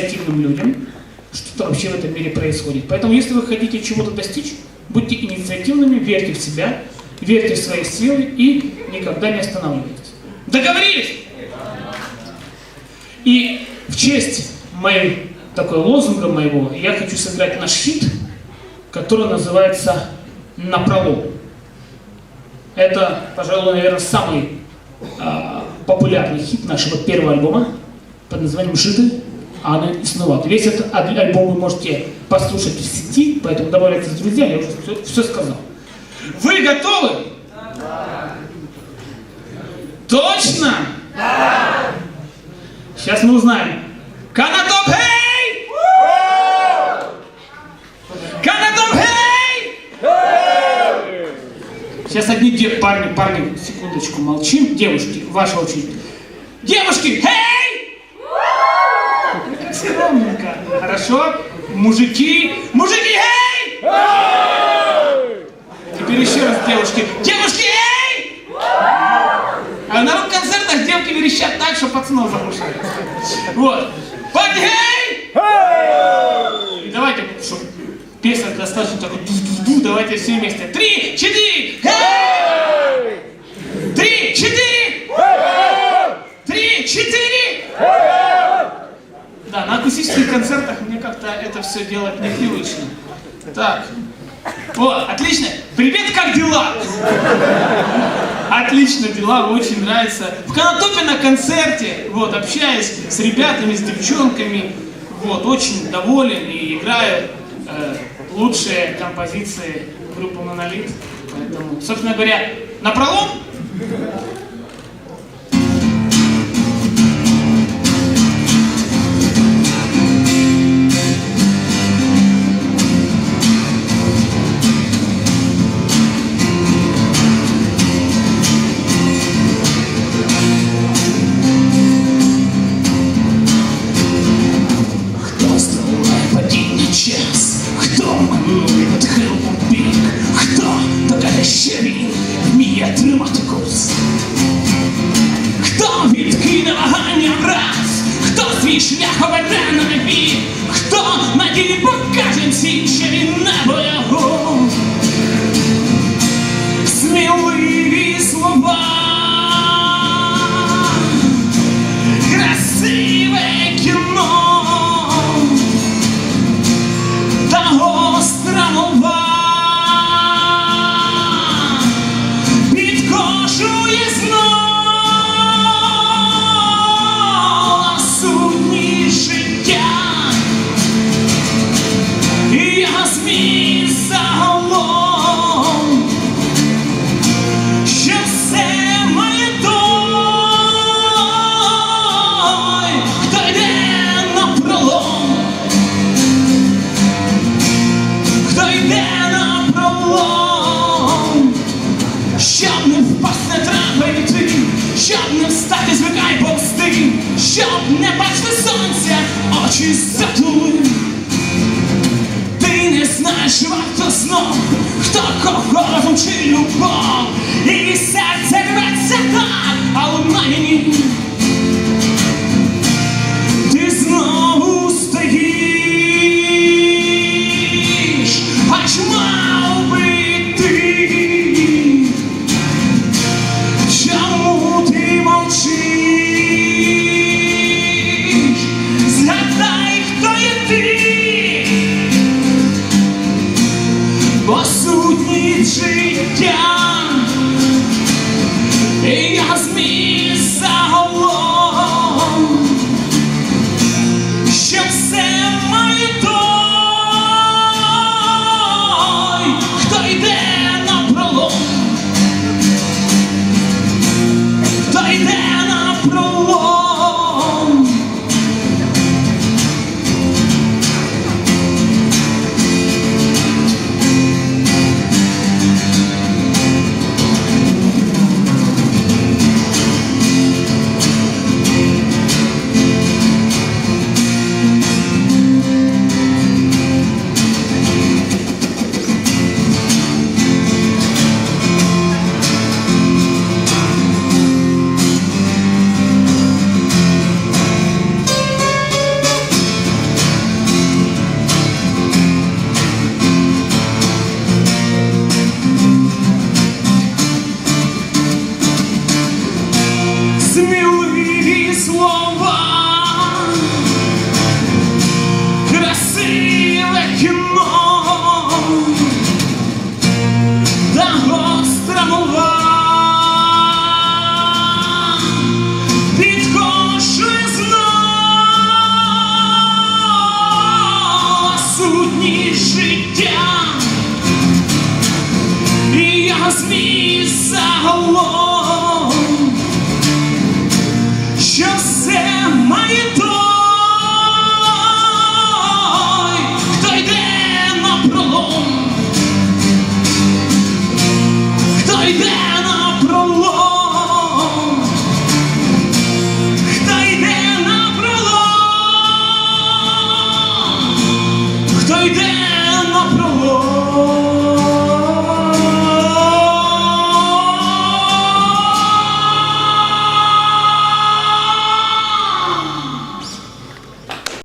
инициативным людям, что вообще в этом мире происходит. Поэтому, если вы хотите чего-то достичь, будьте инициативными, верьте в себя, верьте в свои силы и никогда не останавливайтесь. Договорились? И в честь моей такой лозунга моего я хочу сыграть наш хит, который называется «Напролом». Это, пожалуй, наверное, самый э, популярный хит нашего первого альбома под названием «Жиды, Анны и Снуват». Весь этот альбом вы можете послушать в сети, поэтому добавляйтесь друзья, я уже все, все сказал. Вы готовы? Да. Точно? Да. Сейчас мы узнаем. Канатоп, хей! Канатоп, хей! Сейчас одни парни, парни, секундочку, молчим. Девушки, ваша очередь. Девушки, хей! Все ровненько. Хорошо. Мужики, мужики, хей! Теперь еще раз девушки. Девушки, эй! А на рок-концертах девки верещат так, что пацанов заглушают. Вот. Парни, эй! И давайте, чтобы песня достаточно такой ду-ду-ду, давайте все вместе. Три, четыре, эй! Три, четыре! Три, четыре! Да, на акустических концертах мне как-то это все делать непривычно. Так. О, отлично. Привет, как дела? Отлично, дела, очень нравится. В Конотопе на концерте, вот, общаюсь с ребятами, с девчонками, вот, очень доволен и играю э, лучшие композиции группы Монолит. Поэтому, собственно говоря, на пролом Тим свічеві на боягу Щоб не встати, звикай повсти, щоб не бачити сонця, очі затули. Ти не знаєш, варто знов, хто кого чи любов і серце. she down. He has me.